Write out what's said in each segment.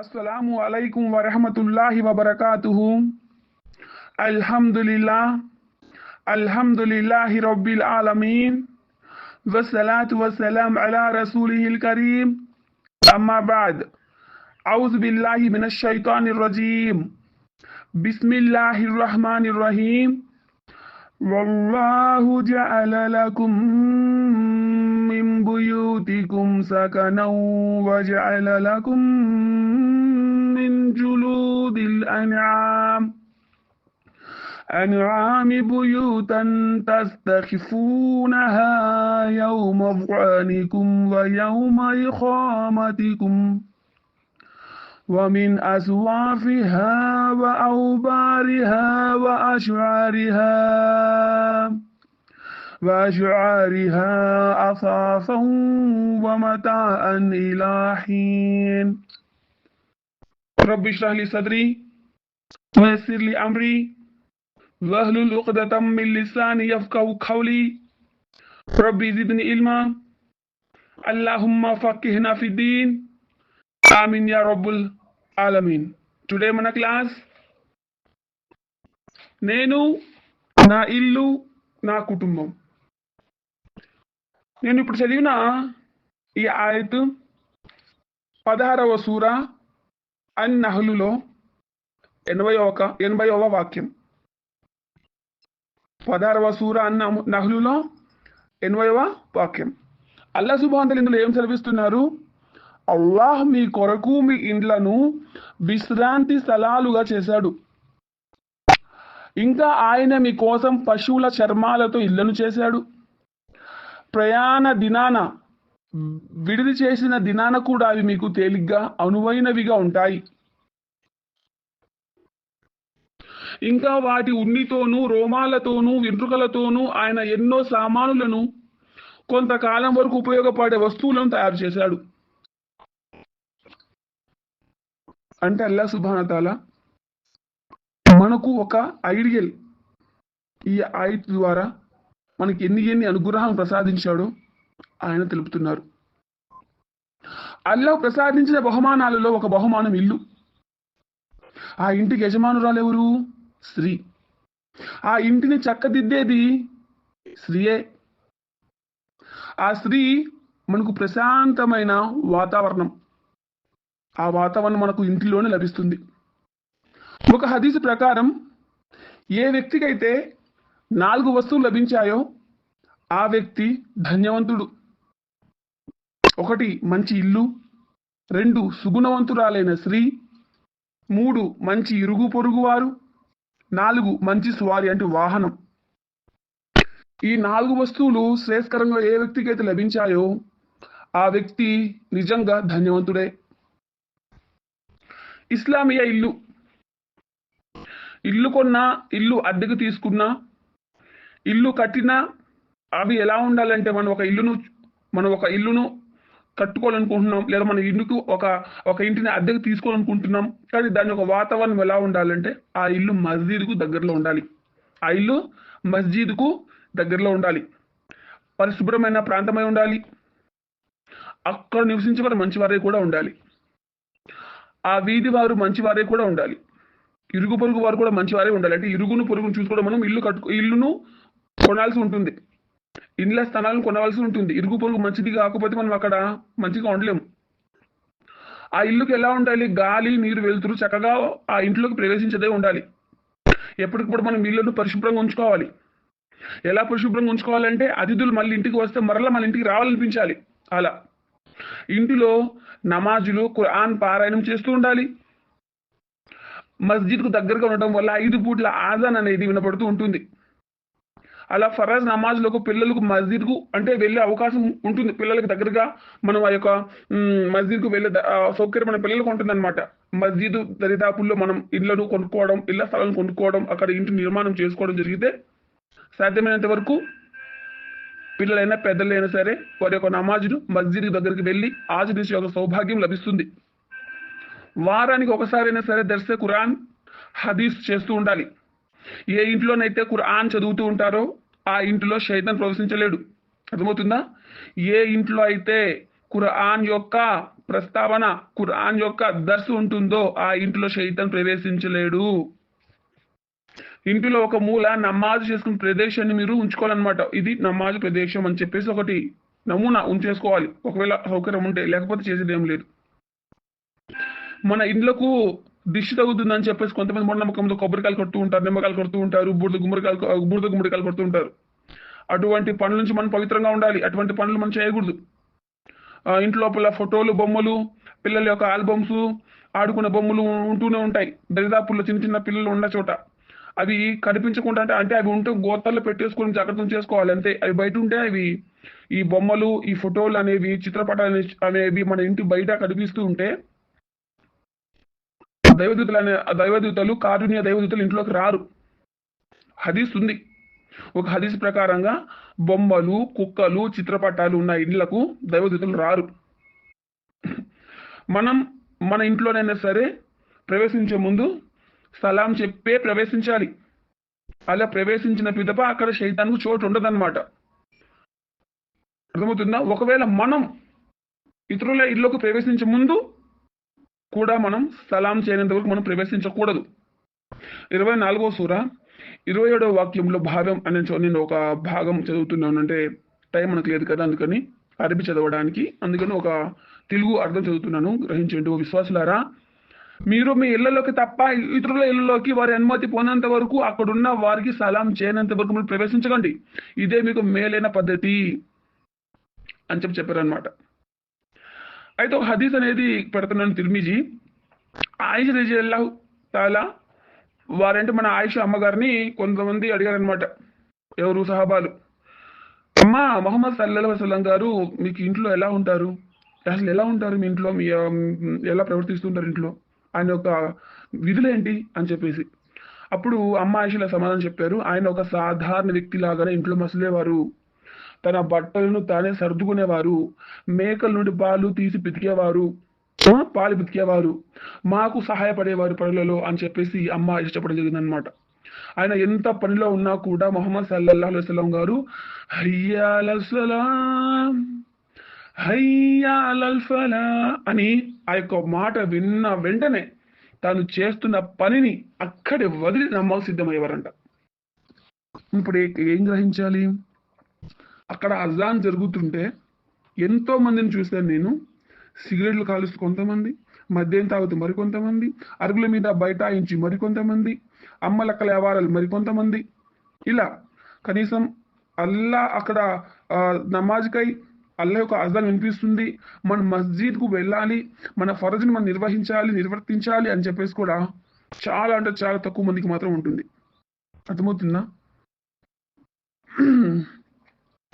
السلام عليكم ورحمة الله وبركاته الحمد لله الحمد لله رب العالمين والصلاة والسلام على رسوله الكريم أما بعد أعوذ بالله من الشيطان الرجيم بسم الله الرحمن الرحيم والله جعل لكم من بيوتكم سكنا وجعل لكم جلود الأنعام. أنعام بيوتا تستخفونها يوم ظعنكم ويوم إقامتكم. ومن أصوافها وأوبارها وأشعارها وأشعارها أثاثا ومتاعا إلى حين. رب اشرح لي صدري ويسر لي أمري واحلل عقدة من لساني يفقهوا قولي ربي زدني علما اللهم فقهنا في الدين ఆమీన్ yeah రబ్బుల్ ఆలమీన్ today మన class నేను నా ఇల్లు నా కుటుంబం నేను ఇప్పుడు చదివిన ఈ ఆయత్ పదహారవ సూర అన్ నహలులో ఎనభై ఒక ఎనభైవ వాక్యం. పదారవ సూర అన్న నహలులో ఎనభైవ వాక్యం. అల్లా సుబాంతలు ఇందులో ఏం సెలవిస్తున్నారు? అల్లాహ్ మీ కొరకు మీ ఇండ్లను విశ్రాంతి స్థలాలుగా చేశాడు. ఇంకా ఆయన మీ కోసం పశువుల చర్మాలతో ఇళ్ళను చేశాడు. ప్రయాణ దినాన విడిది చేసిన దినాన కూడా అవి మీకు తేలిగ్గా అనువైనవిగా ఉంటాయి. ఇంకా వాటి ఉన్నితోనూ రోమాలతోనూ వెంట్రుకలతోనూ ఆయన ఎన్నో సామానులను కొంతకాలం వరకు ఉపయోగపడే వస్తువులను తయారు చేశాడు. అంటే అల్లా సుభానతాల మనకు ఒక ఐడియల్ ఈ ఆయుత్ ద్వారా మనకి ఎన్ని ఎన్ని అనుగ్రహాలు ప్రసాదించాడో ఆయన తెలుపుతున్నారు. అల్లా ప్రసాదించిన బహుమానాలలో ఒక బహుమానం ఇల్లు. ఆ ఇంటికి యజమానురాలు ఎవరు? స్త్రీ. ఆ ఇంటిని చక్కదిద్దేది స్త్రీయే. ఆ స్త్రీ మనకు ప్రశాంతమైన వాతావరణం. ఆ వాతావరణం మనకు ఇంటిలోనే లభిస్తుంది. ఒక హదీసు ప్రకారం ఏ వ్యక్తికైతే నాలుగు వస్తువులు లభించాయో ఆ వ్యక్తి ధన్యవంతుడు. ఒకటి మంచి ఇల్లు రెండు సుగుణవంతురాలైన స్త్రీ మూడు మంచి ఇరుగు పొరుగు వారు నాలుగు మంచి స్వారి అంటే వాహనం. ఈ నాలుగు వస్తువులు శ్రేయస్కరంగా ఏ వ్యక్తికైతే లభించాయో ఆ వ్యక్తి నిజంగా ధన్యవంతుడే. ఇస్లామియా ఇల్లు. ఇల్లు కొన్నా ఇల్లు అద్దెకు తీసుకున్నా ఇల్లు కట్టినా అవి ఎలా ఉండాలంటే మనం ఒక ఇల్లును మనం ఒక ఇల్లును కట్టుకోవాలనుకుంటున్నాం లేదా మన ఇల్లుకు ఒక ఒక ఇంటిని అద్దెకు తీసుకోవాలనుకుంటున్నాం. కానీ దాని ఒక వాతావరణం ఎలా ఉండాలంటే ఆ ఇల్లు మస్జీద్కు దగ్గరలో ఉండాలి. ఆ ఇల్లు మస్జిద్కు దగ్గరలో ఉండాలి. పరిశుభ్రమైన ప్రాంతమై ఉండాలి. అక్కడ నివసించే వారు మంచివారే కూడా ఉండాలి. ఆ వీధి వారు మంచివారే కూడా ఉండాలి. ఇరుగు పొరుగు వారు కూడా మంచివారే ఉండాలి. అంటే ఇరుగును పొరుగును చూసుకోవడం మనం ఇల్లు కట్టుకో ఇల్లును కొనాల్సి ఉంటుంది. ఇండ్ల స్థానాలను కొనవలసి ఉంటుంది. ఇరుగు పొరుగు మంచిది కాకపోతే మనం అక్కడ మంచిగా ఉండలేము. ఆ ఇల్లుకి ఎలా ఉండాలి? గాలి నీరు వెలుతురు చక్కగా ఆ ఇంట్లోకి ప్రవేశించదే ఉండాలి. ఎప్పటికప్పుడు మనం ఇల్లును పరిశుభ్రంగా ఉంచుకోవాలి. ఎలా పరిశుభ్రంగా ఉంచుకోవాలంటే అతిథులు మళ్ళీ ఇంటికి వస్తే మరలా మన ఇంటికి రావాలనిపించాలి. అలా. ఇంటిలో నమాజులు ఖురాన్ పారాయణం చేస్తూ ఉండాలి. మస్జిద్కు దగ్గరగా ఉండటం వల్ల ఐదు పూట్ల ఆజాన్ అనేది వినపడుతూ ఉంటుంది. అలా ఫరాజ్ నమాజ్లకు పిల్లలకు మస్జిద్కు అంటే వెళ్ళే అవకాశం ఉంటుంది. పిల్లలకు దగ్గరగా మనం ఆ యొక్క మస్జిద్కు వెళ్ళే సౌకర్యం మన పిల్లలకు ఉంటుంది అనమాట మస్జిద్ దరిదాపుల్లో మనం ఇళ్ళను కొనుక్కోవడం ఇళ్ళ స్థలాలను కొనుక్కోవడం అక్కడ ఇంటి నిర్మాణం చేసుకోవడం జరిగితే సాధ్యమైనంత వరకు పిల్లలైనా పెద్దలైనా సరే వారి యొక్క నమాజును మస్జిద్ దగ్గరికి వెళ్ళి ఆచరించే ఒక సౌభాగ్యం లభిస్తుంది. వారానికి ఒకసారైనా సరే దర్శ ఖురాన్ హదీస్ చేస్తూ ఉండాలి. ఏ ఇంట్లోనైతే ఖురాన్ చదువుతూ ఉంటారో ఆ ఇంటిలో షైతాన్ ప్రవేశించలేడు. అర్థమవుతుందా? ఏ ఇంట్లో అయితే ఖురాన్ యొక్క ప్రస్తావన ఖురాన్ యొక్క దర్శ ఉంటుందో ఆ ఇంటిలో షైతాన్ ప్రవేశించలేడు. ఇంటిలో ఒక మూల నమాజ్ చేసుకునే ప్రదేశాన్ని మీరు ఉంచుకోవాలన్నమాట. ఇది నమాజ్ ప్రదేశం అని చెప్పేసి ఒకటి నమూనా ఉంచేసుకోవాలి. ఒకవేళ సౌకర్యం ఉంటే లేకపోతే చేసేది ఏం లేదు. మన ఇండ్లకు దిష్టి తగ్గుతుందని చెప్పేసి కొంతమంది మూఢనమ్మకంతో కొబ్బరికాయలు కొడుతూ ఉంటారు నిమ్మకాయలు కొడుతూ ఉంటారు బుడిద గుమ్మడికాయలు బుడిద గుమ్మడికాయలు కొడుతూ ఉంటారు. అటువంటి పనుల నుంచి మనం పవిత్రంగా ఉండాలి. అటువంటి పనులు మనం చేయకూడదు. ఇంట్లోపల ఇంటి లోపల ఫోటోలు బొమ్మలు పిల్లల యొక్క ఆల్బమ్స్ ఆడుకునే బొమ్మలు ఉంటూనే ఉంటాయి. దరిదాపుల్లో చిన్న చిన్న పిల్లలు ఉన్న చోట. అవి కనిపించకుండా అంటే అంటే అవి ఉంటే గోతాల్లో పెట్టేసుకొని జాగ్రత్త చేసుకోవాలి అంతే. అవి బయట ఉంటే అవి ఈ బొమ్మలు ఈ ఫోటోలు అనేవి చిత్రపటాలు అనేవి మన ఇంటి బయట కనిపిస్తూ ఉంటే దైవదూతలు అనే దైవదూతలు కారుణ్య దైవదూతలు ఇంట్లోకి రారు. హదీస్ ఉంది. ఒక హదీస్ ప్రకారంగా బొమ్మలు కుక్కలు చిత్రపటాలు ఉన్న ఇళ్ళకు దైవదూతలు రారు. మనం మన ఇంట్లోనైనా సరే ప్రవేశించే ముందు సలాం చెప్పే ప్రవేశించాలి. అలా ప్రవేశించిన పిదప అక్కడ శైతానికి చోటు ఉండదన్నమాట. అర్థమవుతుందా? ఒకవేళ మనం ఇతరుల ఇళ్ళకు ప్రవేశించే ముందు కూడా మనం సలాం చేయనంత వరకు మనం ప్రవేశించకూడదు. ఇరవై నాలుగో సూర ఇరవై ఏడవ వాక్యంలో భాగం అనే నేను ఒక భాగం చదువుతున్నాను అంటే టైం మనకు లేదు కదా అందుకని అరబీ చదవడానికి. అందుకని ఒక తెలుగు అర్థం చదువుతున్నాను. గ్రహించండి విశ్వాసులారా. మీరు మీ ఇళ్ళలోకి తప్ప ఇతరుల ఇళ్ళలోకి వారి అనుమతి పొందేంత వరకు అక్కడున్న వారికి సలాం చేయనంత వరకు మీరు ప్రవేశించకండి. ఇదే మీకు మేలైన పద్ధతి అని చెప్పి చెప్పారనమాట అయితే ఒక హదీస్ అనేది పెడుతున్నాను తిరుమిజీ. ఆయిష రిజల్లాహు తాలా వారంటే మన ఆయుష అమ్మగారిని కొంతమంది అడిగారనమాట ఎవరు సహాబాలు? అమ్మ మొహమ్మద్ సల్లల్లాహు వసలం గారు మీకు ఇంట్లో ఎలా ఉంటారు? అసలు ఎలా ఉంటారు మీ ఇంట్లో? మీ ఎలా ప్రవర్తిస్తుంటారు ఇంట్లో? ఆయన యొక్క విధులేంటి? అని చెప్పేసి. అప్పుడు అమ్మ ఆయిషల సమాధానం చెప్పారు. ఆయన ఒక సాధారణ వ్యక్తి లాగానే ఇంట్లో మసలేవారు. తన బట్టలను తానే సర్దుకునేవారు. మేకల నుండి పాలు తీసి పితికేవారు. పాలు పితికేవారు మాకు సహాయపడేవారు పనులలో అని చెప్పేసి అమ్మ ఇష్టపడడం జరిగిందనమాట ఆయన ఎంత పనిలో ఉన్నా కూడా మొహమ్మద్ సల్లల్లా అలైహి గారు హయ్యాల అని ఆ యొక్క మాట విన్న వెంటనే తాను చేస్తున్న పనిని అక్కడే వదిలి నమ్మకు సిద్ధమయ్యేవారంట. ఇప్పుడు ఏం గ్రహించాలి? అక్కడ అజాన్ జరుగుతుంటే ఎంతో మందిని చూశాను నేను. సిగరెట్లు కాలుస్తూ కొంతమంది మద్యం తాగుతూ మరికొంతమంది అరుగుల మీద బైఠాయించి మరికొంతమంది అమ్మలక్కల వ్యవహారాలు మరికొంతమంది. ఇలా కనీసం అల్లా అక్కడ నమాజ్కై అల్లా యొక్క అజాన్ వినిపిస్తుంది. మన మస్జిద్కు వెళ్ళాలి మన ఫరజ్ని మనం నిర్వహించాలి నిర్వర్తించాలి అని చెప్పేసి కూడా చాలా అంటే చాలా తక్కువ మందికి మాత్రం ఉంటుంది. అర్థమవుతుందా?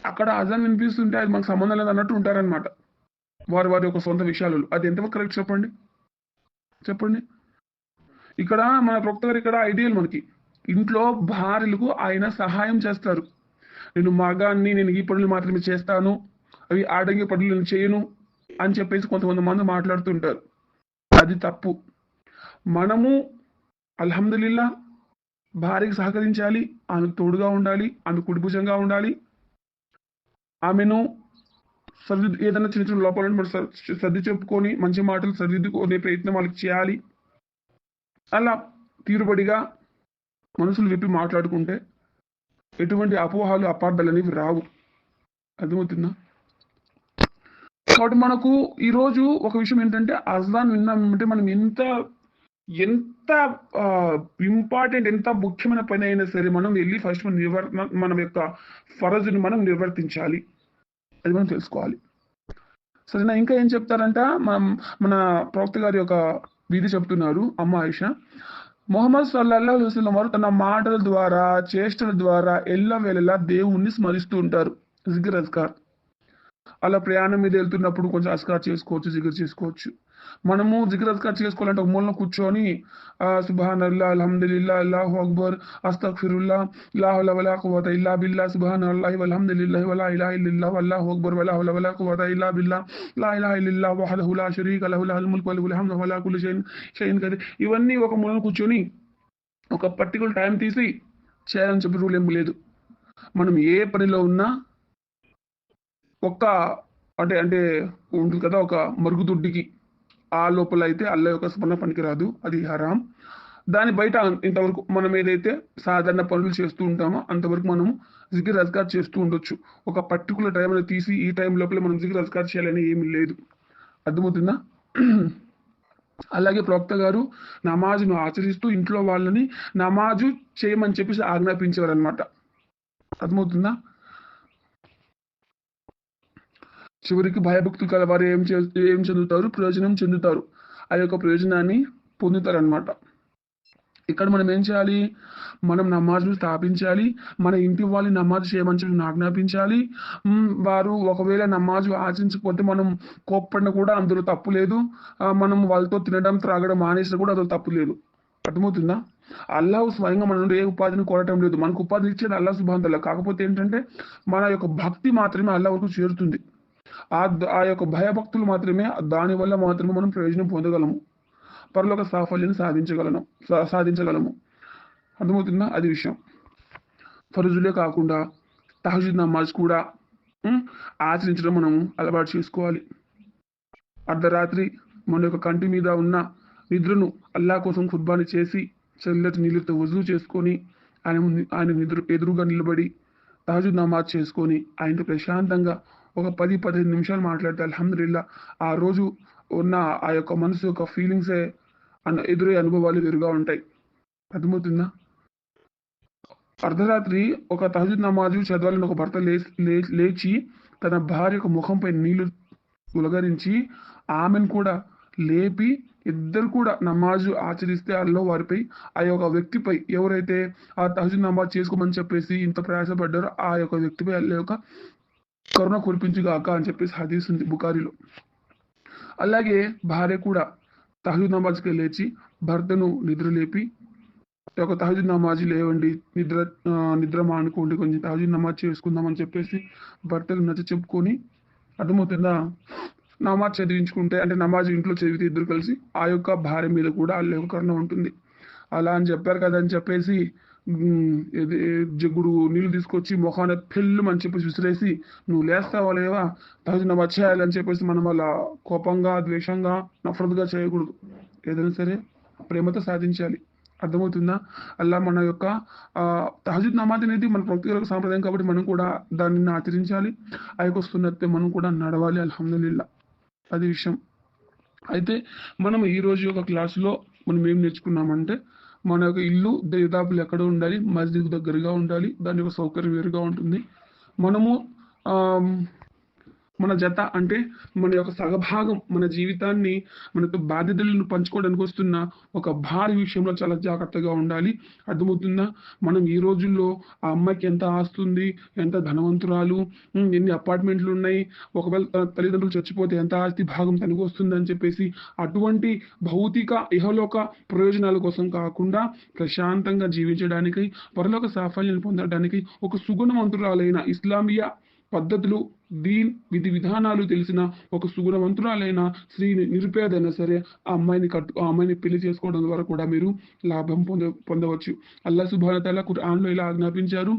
అక్కడ అజాన్ వినిపిస్తుంటే అది మనకు సంబంధం లేదు అన్నట్టు ఉంటారనమాట వారి వారి యొక్క సొంత విషయాలు. అది ఎంతవరకు కరెక్ట్ చెప్పండి? చెప్పండి. ఇక్కడ మన ప్రొక్త గారు ఇక్కడ ఐడియల్ మనకి. ఇంట్లో భార్యలకు ఆయన సహాయం చేస్తారు. నేను మగాన్ని నేను ఈ పనులు మాత్రమే చేస్తాను. అవి ఆడంగి పనులు నేను చేయను అని చెప్పేసి కొంతమంది మంది మాట్లాడుతుంటారు. అది తప్పు. మనము అల్హమ్దుల్లా భార్యకి సహకరించాలి. ఆమెకు తోడుగా ఉండాలి. ఆమె కుడిభుజంగా ఉండాలి. ఆమెను సర్ది ఏదైనా చిన్న చిన్న లోపాలు మనం సర్ది చెప్పుకొని మంచి మాటలు సరిదిద్దుకునే ప్రయత్నం వాళ్ళకి చేయాలి. అలా తీరుబడిగా మనసులు విప్పి మాట్లాడుకుంటే ఎటువంటి అపోహాలు అపార్థాలు అనేవి రావు. అర్థమవుతుందా? కాబట్టి మనకు ఈరోజు ఒక విషయం ఏంటంటే అజాన్ విన్నామంటే మనం ఎంత ఎంత ఇంపార్టెంట్ ఎంత ముఖ్యమైన పని అయినా సరే మనం వెళ్ళి ఫస్ట్ మనం నిర్వర్ మన యొక్క ఫరజుని మనం నిర్వర్తించాలి. అది మనం తెలుసుకోవాలి సరేనా ఇంకా ఏం చెప్తారంట? మనం మన ప్రవక్త గారి యొక్క విధి చెప్తున్నారు అమ్మ ఆయుష. మొహమ్మద్ సల్లల్లా అలైహి వారు తన మాటల ద్వారా చేష్టల ద్వారా ఎల్లవేళలా దేవుణ్ణి స్మరిస్తూ ఉంటారు. జిగర్ అస్కార్ అలా ప్రయాణం మీద వెళ్తున్నప్పుడు కొంచెం అస్కార్ చేసుకోవచ్చు జిగర్ చేసుకోవచ్చు. మనము జిగర్ చేసుకోవాలంటే ఒక మూలన కూర్చొని ఆ, అల్లా అల్హమ్దులిల్లా అల్లాహు అక్బర్ అస్తగ్ఫిరుల్లా లా హౌల వలా కువత ఇల్లా బిల్లా సుబ్హాన్ అల్లాహి వల్హమ్దులిల్లాహి వలా ఇలా ఇల్లా వల్లాహు అక్బర్ వలా హౌల వలా ఇల్లా బిల్లా లా ఇలా ఇల్లా వహదహు లా షరీక లహు లహుల్ ముల్క్ వలహుల్ హమ్దు వలా కుల్ షైన్ షైన్ కది. ఇవన్నీ ఒక మూలన కూర్చొని ఒక పర్టికులర్ టైం తీసి చేయాలని చెప్పి రూల్ ఏం లేదు. మనం ఏ పనిలో ఉన్నా ఒక్క అంటే అంటే ఉంటుంది కదా ఒక మరుగుదొడ్డికి ఆ లోపల అయితే అల్లా యొక్క స్మరణ పనికిరాదు. అది హరాం. దాని బయట ఇంతవరకు మనం ఏదైతే సాధారణ పనులు చేస్తూ ఉంటామో అంతవరకు మనం జిగిర్ అజ్గార్ చేస్తూ ఉండొచ్చు. ఒక పర్టికులర్ టైం అనేది తీసి ఈ టైం లోపల మనం జిగిర్ అజ్గార్ చేయాలని ఏమీ లేదు. అర్థమవుతుందా? అలాగే ప్రవక్త గారు నమాజును ఆచరిస్తూ ఇంట్లో వాళ్ళని నమాజు చేయమని చెప్పేసి ఆజ్ఞాపించేవారు అనమాట అర్థమవుతుందా? చివరికి భయభక్తులు కలవారు. ఏం చే ఏం చెందుతారు? ప్రయోజనం చెందుతారు. ఆ యొక్క ప్రయోజనాన్ని పొందుతారు అనమాట ఇక్కడ మనం ఏం చేయాలి? మనం నమాజ్ను స్థాపించాలి. మన ఇంటి వాళ్ళని నమాజ్ చేయమని చెప్పి ఆజ్ఞాపించాలి వారు ఒకవేళ నమాజ్ ఆచరించకపోతే మనం కోప్పడిన కూడా అందులో తప్పు లేదు. మనం వాళ్ళతో తినడం త్రాగడం మానేసినా కూడా అందులో తప్పు లేదు. అర్థమవుతుందా? అల్లాహ్ స్వయంగా మన ఏ ఉపాధిని కోరటం లేదు. మనకు ఉపాధి ఇచ్చేది అల్లా సుబాంతల్లా కాకపోతే ఏంటంటే మన యొక్క భక్తి మాత్రమే అల్లా వరకు చేరుతుంది. ఆ ఆ యొక్క భయభక్తులు మాత్రమే దాని వల్ల మాత్రమే మనం ప్రయోజనం పొందగలము. పరలోక సాఫల్యాన్ని సాధించగలను సా- సాధించగలము. అర్థమవుతుందా? అది విషయం. ఫరుజులే కాకుండా తహజుద్ నమాజ్ కూడా ఆచరించడం మనము అలవాటు చేసుకోవాలి. అర్ధరాత్రి మన యొక్క కంటి మీద ఉన్న నిద్రను అల్లా కోసం కుర్బాని చేసి చల్లటి నీళ్ళతో వజూ చేసుకొని ఆయన ఆయన నిద్ర ఎదురుగా నిలబడి తహజుద్ నమాజ్ చేసుకొని ఆయనతో ప్రశాంతంగా ఒక పది పదిహేను నిమిషాలు మాట్లాడితే అల్హమ్దుల్లా ఆ రోజు ఉన్న ఆ యొక్క మనసు యొక్క ఫీలింగ్సే అన్న ఎదురే అనుభవాలు వేరుగా ఉంటాయి. అర్థమవుతుందా? అర్ధరాత్రి ఒక తహజుద్ నమాజు చదవాలని ఒక భర్త లే- లే- లేచి తన భార్య యొక్క ముఖంపై నీళ్ళు ఉలగరించి ఆమెను కూడా లేపి ఇద్దరు కూడా నమాజు ఆచరిస్తే అల్లో వారిపై ఆ యొక్క వ్యక్తిపై ఎవరైతే ఆ తహజుద్ నమాజ్ చేసుకోమని చెప్పేసి ఇంత ప్రయాసపడ్డారో ఆ యొక్క వ్యక్తిపై అల్ల యొక్క కరుణ కురిపించుగాక అని చెప్పేసి హదీస్ ఉంది బుకారిలో అలాగే భార్య కూడా తహజుద్ నమాజ్కి లేచి భర్తను నిద్ర లేపి ఒక తహజుద్ నమాజ్ లేవండి నిద్ర నిద్ర మానుకోండి కొంచెం తహజుద్ నమాజ్ చేసుకుందామని చెప్పేసి భర్తకు నచ్చ చెప్పుకొని అర్థమవుతుందా? నమాజ్ చదివించుకుంటే అంటే నమాజ్ ఇంట్లో చదివితే ఇద్దరు కలిసి ఆ యొక్క భార్య మీద కూడా వాళ్ళ యొక్క కరుణ ఉంటుంది. అలా అని చెప్పారు కదా అని చెప్పేసి జగ్గుడు నీళ్ళు తీసుకొచ్చి మొఖాన పెళ్ళు అని చెప్పేసి విసిరేసి నువ్వు లేస్తావా లేవా తగిన చేయాలి అని చెప్పేసి మనం అలా కోపంగా ద్వేషంగా నఫరత్గా చేయకూడదు. ఏదైనా సరే ప్రేమతో సాధించాలి. అర్థమవుతుందా? అలా మన యొక్క తహజుద్ నమాజ్ అనేది మన ప్రకృతి సాంప్రదాయం కాబట్టి మనం కూడా దానిని ఆచరించాలి. ఆ యొక్క మనం కూడా నడవాలి అల్హమ్దుల్లా అది విషయం. అయితే మనం ఈ రోజు యొక్క క్లాసులో మనం ఏం నేర్చుకున్నామంటే మన యొక్క ఇల్లు దరిదాపులు ఎక్కడ ఉండాలి? మస్జిద్ దగ్గరగా ఉండాలి. దాని యొక్క సౌకర్యం వేరుగా ఉంటుంది. మనము మన జత అంటే మన యొక్క సగభాగం మన జీవితాన్ని మనతో బాధ్యతలను పంచుకోవడానికి వస్తున్న ఒక భార్య విషయంలో చాలా జాగ్రత్తగా ఉండాలి. అర్థమవుతుందా? మనం ఈ రోజుల్లో ఆ అమ్మాయికి ఎంత ఆస్తుంది ఎంత ధనవంతురాలు ఎన్ని అపార్ట్మెంట్లు ఉన్నాయి ఒకవేళ తన తల్లిదండ్రులు చచ్చిపోతే ఎంత ఆస్తి భాగం తనకు వస్తుందని చెప్పేసి అటువంటి భౌతిక ఇహలోక ప్రయోజనాల కోసం కాకుండా ప్రశాంతంగా జీవించడానికి పరలోక సాఫల్యాన్ని పొందడానికి ఒక సుగుణవంతురాలైన ఇస్లామియా పద్ధతులు దీన్ విధి విధానాలు తెలిసిన ఒక సుగుణవంతురాలైన స్త్రీ నిరుపేదైనా సరే ఆ అమ్మాయిని కట్టు ఆ అమ్మాయిని పెళ్ళి చేసుకోవడం ద్వారా కూడా మీరు లాభం పొంద పొందవచ్చు. అల్లా సుభానతల కురాన్లో ఇలా ఆజ్ఞాపించారు.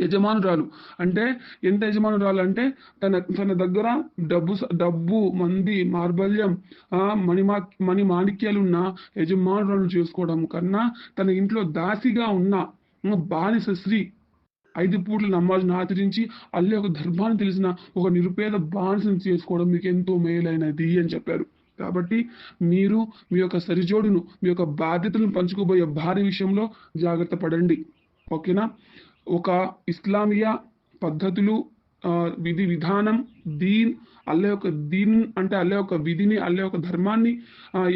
యజమానురాలు అంటే ఎంత యజమానురాలు అంటే తన తన దగ్గర డబ్బు స- డబ్బు మంది మార్బల్యం మణిమా మణి మాణిక్యాలు ఉన్న యజమానురాలను చేసుకోవడం కన్నా తన ఇంట్లో దాసిగా ఉన్న బానిస స్త్రీ ఐదు పూట్ల నమాజ్ను ఆచరించి అల్లే ఒక ధర్మాన్ని తెలిసిన ఒక నిరుపేద బానిసను చేసుకోవడం మీకు ఎంతో మేలైనది అని చెప్పారు. కాబట్టి మీరు మీ యొక్క సరిజోడును మీ యొక్క బాధ్యతలను పంచుకోబోయే భార్య విషయంలో జాగ్రత్త పడండి. ఓకేనా? ఒక ఇస్లామియా పద్ధతులు విధి విధానం దీన్ అల్లే యొక్క దీన్ అంటే అల్లే యొక్క విధిని అల్లే యొక్క ధర్మాన్ని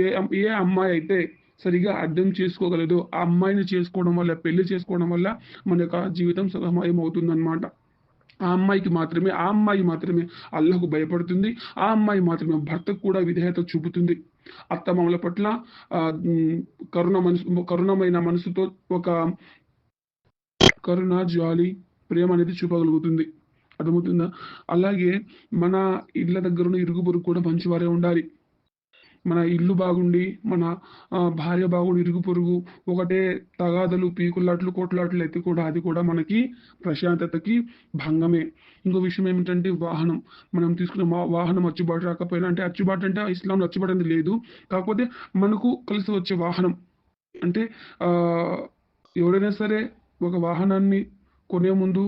ఏ ఏ అమ్మాయి అయితే సరిగా అర్థం చేసుకోగలదు. ఆ అమ్మాయిని చేసుకోవడం వల్ల పెళ్ళి చేసుకోవడం వల్ల మన యొక్క జీవితం సుఖమయం అవుతుందన్నమాట ఆ అమ్మాయికి మాత్రమే ఆ అమ్మాయి మాత్రమే అల్లకు భయపడుతుంది. ఆ అమ్మాయి మాత్రమే భర్తకు కూడా విధేయత చూపుతుంది. అత్తమామల పట్ల కరుణ మనసు కరుణమైన మనసుతో ఒక కరుణ జాలి ప్రేమ అనేది చూపగలుగుతుంది. అర్థమవుతుందా? అలాగే మన ఇళ్ళ దగ్గర ఉన్న ఇరుగు పొరుగు కూడా మంచివారే ఉండాలి. మన ఇల్లు బాగుండి మన భార్య బాగుండి ఇరుగు పొరుగు ఒకటే తగాదలు పీకులాట్లు కోట్లాట్లు అయితే కూడా అది కూడా మనకి ప్రశాంతతకి భంగమే. ఇంకో విషయం ఏమిటంటే వాహనం. మనం తీసుకున్న మా వాహనం అచ్చుబాటు రాకపోయినా అంటే అచ్చుబాటు అంటే ఇస్లాంలో అచ్చుబాటు అనేది లేదు. కాకపోతే మనకు కలిసి వచ్చే వాహనం. అంటే ఎవరైనా సరే ఒక వాహనాన్ని కొనే ముందు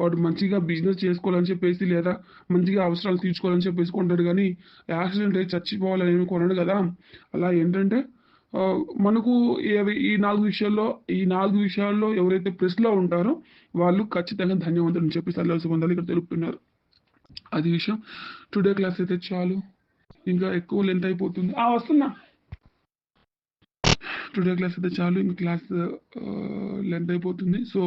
వాడు మంచిగా బిజినెస్ చేసుకోవాలని చెప్పేసి లేదా మంచిగా అవసరాలు తీర్చుకోవాలని చెప్పేసి కొంటాడు. కానీ యాక్సిడెంట్ అయ్యి చచ్చిపోవాలని ఏమి కొనడు కదా. అలా ఏంటంటే మనకు ఈ నాలుగు విషయాల్లో ఈ నాలుగు విషయాల్లో ఎవరైతే ప్రెస్లో ఉంటారో వాళ్ళు ఖచ్చితంగా ధన్యవంతులు అని చెప్పేసి సల్లాల్సి పొందాలి ఇక్కడ తెలుపుతున్నారు. అది విషయం. టుడే క్లాస్ అయితే చాలు. ఇంకా ఎక్కువ లెంత్ అయిపోతుంది. ఆ వస్తున్నా. టుడే క్లాస్ అయితే చాలు. ఇంకా క్లాస్ లెంత్ అయిపోతుంది. సో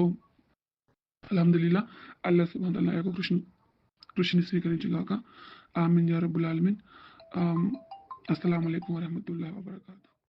अलहमदिल्ला अल्लाह सुबह तला को कृष्ण कृष्ण स्वीकरण जगह का आमिन या रबालमिन असल वरहमल वर्का